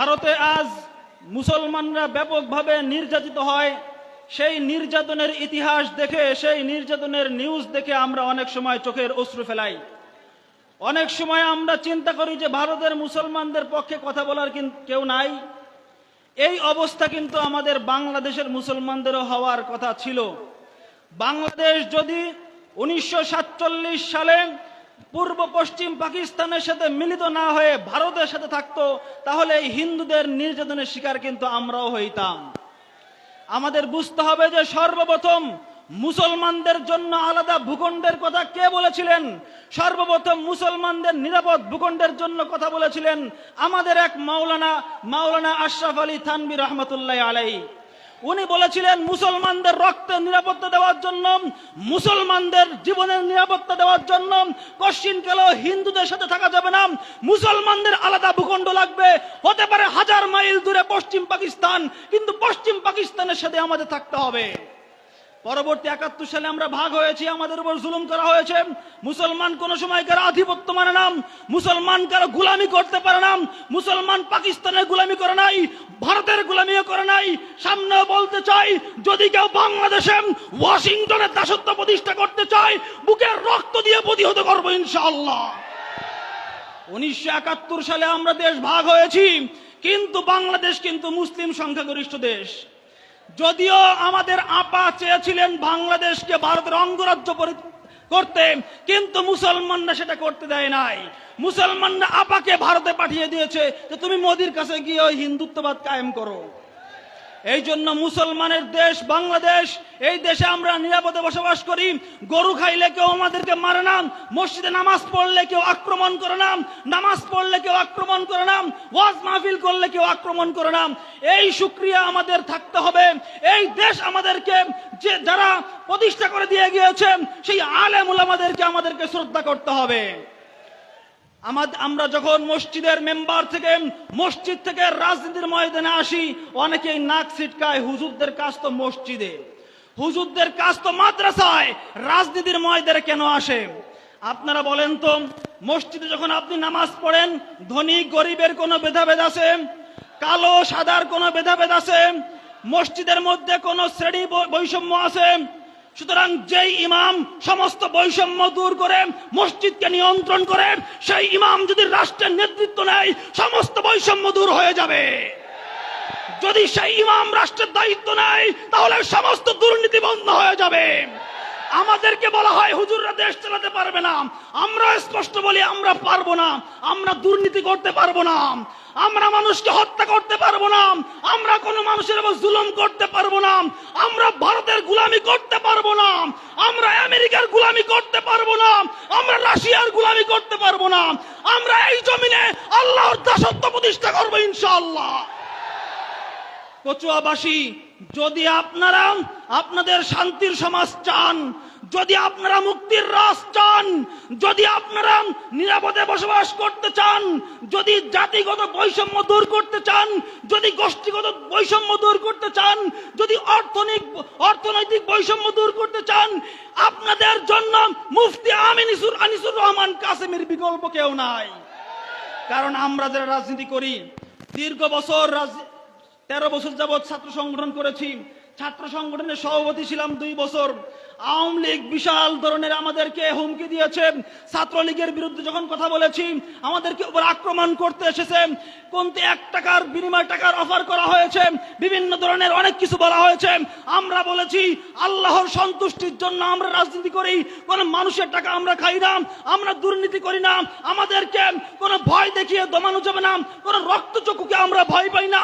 ভারতে আজ মুসলমানরা ব্যাপকভাবে নির্যাতিত হয়। সেই নির্যাতনের ইতিহাস দেখে, সেই নির্যাতনের নিউজ দেখে আমরা অনেক সময় চোখের অশ্রু ফেলাই। অনেক সময় আমরা চিন্তা করি যে ভারতের মুসলমানদের পক্ষে কথা বলার কেউ নাই। এই অবস্থা কিন্তু আমাদের বাংলাদেশের মুসলমানদেরও হওয়ার কথা ছিল। বাংলাদেশ যদি উনিশশো সাতচল্লিশ সালে পূর্ব পশ্চিম পাকিস্তানের সাথে মিলিত না হয়ে ভারতের সাথে থাকতো, তাহলে এই হিন্দুদের নির্যাতনের শিকার কিন্তু আমরাও হইতাম। আমাদের বুঝতে হবে যে সর্বপ্রথম মুসলমানদের জন্য আলাদা ভূখণ্ডের কথা কে বলেছিলেন? সর্বপ্রথম মুসলমানদের নিরাপদ ভূখণ্ডের জন্য কথা বলেছিলেন আমাদের এক মাওলানা মাওলানা আশরাফ আলী থানবি রহমতুল্লাহ আলাই উনি বলেছিলেন, মুসলমানদের রক্তের নিরাপত্তা দেওয়ার জন্য, মুসলমানদের জীবনের নিরাপত্তা দেওয়ার জন্য কশ্চিন কেন হিন্দুদের সাথে থাকা যাবে না। মুসলমানদের আলাদা ভূখণ্ড লাগবে। হতে পারে হাজার মাইল দূরে পশ্চিম পাকিস্তান, কিন্তু পশ্চিম পাকিস্তানের সাথে আমাদের থাকতে হবে। পরবর্তী একাত্তর সালে আমরা ভাগ হয়েছি, আমাদের উপর জুলুম করা হয়েছে। মুসলমান কোন সময় কারও আধিপত্য মানে না। মুসলমান কারও গুলামি করতে পারে না। মুসলমান পাকিস্তানের গুলামি করে নাই, ভারতের গুলামিও করে নাই। সামনেও বলতে চাই, যদি কেউ বাংলাদেশে ওয়াশিংটনের দাসত্ব প্রতিষ্ঠা করতে চায় বুকের রক্ত দিয়ে প্রতিহত করব ইনশাআল্লাহ। উনিশশো একাত্তর সালে আমরা দেশ ভাগ হয়েছি, কিন্তু বাংলাদেশ কিন্তু মুসলিম সংখ্যাগরিষ্ঠ দেশ। যদিও আমাদের আপা চেয়েছিলেন বাংলাদেশকে ভারতের অঙ্গরাজ্য করতে, কিন্তু মুসলমানরা সেটা করতে দেয় নাই। মুসলমানরা আপাকে ভারতে পাঠিয়ে দিয়েছে যে তুমি মোদির কাছে গিয়ে ওই হিন্দুত্ববাদ কায়েম করো। এই জন্য মুসলমানের দেশ, বাংলাদেশ, এই দেশে আমরা নিরাপদে বসবাস করি। গরু খাইলে কেউ আমাদেরকে মারে না। মসজিদে নামাজ পড়লে কেউ আক্রমণ করে না। নামাজ পড়লে কেউ আক্রমণ করে না। ওয়াজ মাহফিল করলে কেউ আক্রমণ করে না। এই সুক্রিয়া আমাদের থাকতে হবে। এই দেশ আমাদেরকে যে যারা প্রতিষ্ঠা করে দিয়ে গিয়েছেন সেই আলেম আমাদেরকে আমাদেরকে শ্রদ্ধা করতে হবে। আমরা যখন মসজিদের মেম্বার থেকে, মসজিদ থেকে রাজনীতির ময়দানে আসি, অনেকেই নাক ছিটকায়, হুজুরদের কাজ তো মসজিদে। হুজুরদের কাজ তো মাদ্রাসায়। রাজনীতির ময়দানে কেন আসে? আপনারা বলেন তো, মসজিদে যখন আপনি নামাজ পড়েন, ধনী, গরিবের কোনো ভেদাভেদ আছে? কালো, সাদার কোনো ভেদাভেদ আছে? মসজিদের মধ্যে কোনো শ্রেণি বৈষম্য আছে? সুতরাং যেই ইমাম সমস্ত বৈষম্য দূর করে, মসজিদকে নিয়ন্ত্রণ করে, সেই ইমাম যদি রাষ্ট্রের নেতৃত্ব নেয়, সমস্ত বৈষম্য দূর হয়ে যাবে। যদি সেই ইমাম রাষ্ট্রের দায়িত্ব নেয়, তাহলে সমস্ত দুর্নীতি বন্ধ হয়ে যাবে। আমাদেরকে বলা হয়, হুজুররা দেশ চালাতে পারবে না। আমরা স্পষ্ট বলি, আমরা পারব না। আমরা দুর্নীতি করতে পারব না। আমরা মানুষকে হত্যা করতে পারব না। আমরা কোনো মানুষের উপর জুলুম করতে পারব না। আমরা ভারতের গুলামি করতে পারব না। আমরা আমেরিকার গুলামি করতে পারব না। আমরা রাশিয়ার গুলামি করতে পারব না। আমরা এই জমিনে আল্লাহর দাসত্ব প্রতিষ্ঠা করব ইনশাআল্লাহ। কচুয়াবাসী, যদি আপনারা আপনাদের শান্তির সমাজ চান যদি আপনারা মুক্তির রাস চান, যদি আপনারা নিরাপদে বসবাস করতে চান, যদি জাতিগত বৈষম্য দূর করতে চান, যদি গোষ্ঠীগত বৈষম্য দূর করতে চান, যদি অর্থনৈতিক অর্থনৈতিক বৈষম্য দূর করতে চান, আপনাদের জন্য মুফতি আমিনিসুর আনিসুর রহমান কাসেমের বিকল্প কেউ নাই। কারণ আমরা যারা রাজনীতি করি, দীর্ঘ বছর তেরো বছর যাবৎ ছাত্র সংগঠন করেছি ছাত্র সংগঠনের সভাপতি ছিলাম দুই বছর। আওয়ামী লীগ বিশাল ধরনের আমাদেরকে হুমকি দিয়েছে। ছাত্রলীগের বিরুদ্ধে যখন কথা বলেছি, আমাদেরকে উপর আক্রমণ করতে এসেছে। কোনতে এক টাকার বিনিময় টাকার অফার করা হয়েছে। বিভিন্ন ধরনের অনেক কিছু বলা হয়েছে। আমরা বলেছি, আল্লাহর সন্তুষ্টির জন্য আমরা রাজনীতি করি, কোনো মানুষের টাকা আমরা খাই না, আমরা দুর্নীতি করি না, আমাদেরকে কোনো ভয় দেখিয়ে দমানো যাবে না, কোনো রক্তচক্ষুকে আমরা ভয় পাই না।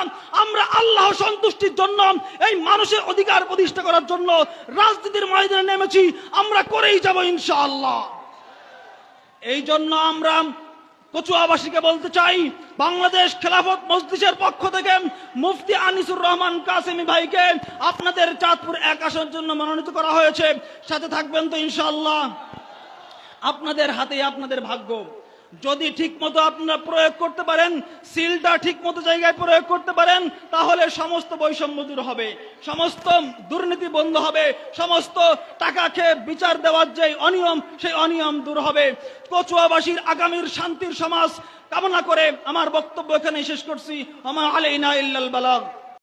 আল্লাহ সন্তুষ্টির জন্য, এই মানুষের অধিকার প্রতিষ্ঠা করার জন্য রাজনীতির ময়দানে নেমেছি, আমরা করেই যাব ইনশাআল্লাহ। এই জন্য আমরা কচুয়াবাসীকে বলতে চাই, বাংলাদেশ খেলাফত মজলিসের পক্ষ থেকে মুফতি আনিসুর রহমান কাসেমি ভাইকে আপনাদের চাঁদপুর এক আসনের জন্য মনোনীত করা হয়েছে। সাথে থাকবেন তো ইনশাআল্লাহ। আপনাদের হাতে আপনাদের ভাগ্য। যদি ঠিক মতো আপনারা প্রয়োগ করতে পারেন, সিলটা ঠিক মতো জায়গায় প্রয়োগ করতে পারেন, তাহলে সমস্ত বৈষম্য দূর হবে, সমস্ত দুর্নীতি বন্ধ হবে, সমস্ত টাকা খেয়ে বিচার দেওয়ার যে অনিয়ম, সেই অনিয়ম দূর হবে। কচুয়াবাসীর আগামীর শান্তির সমাজ কামনা করে আমার বক্তব্য এখানে শেষ করছি। আমার আলাইনা ইল্লাল বালাগ।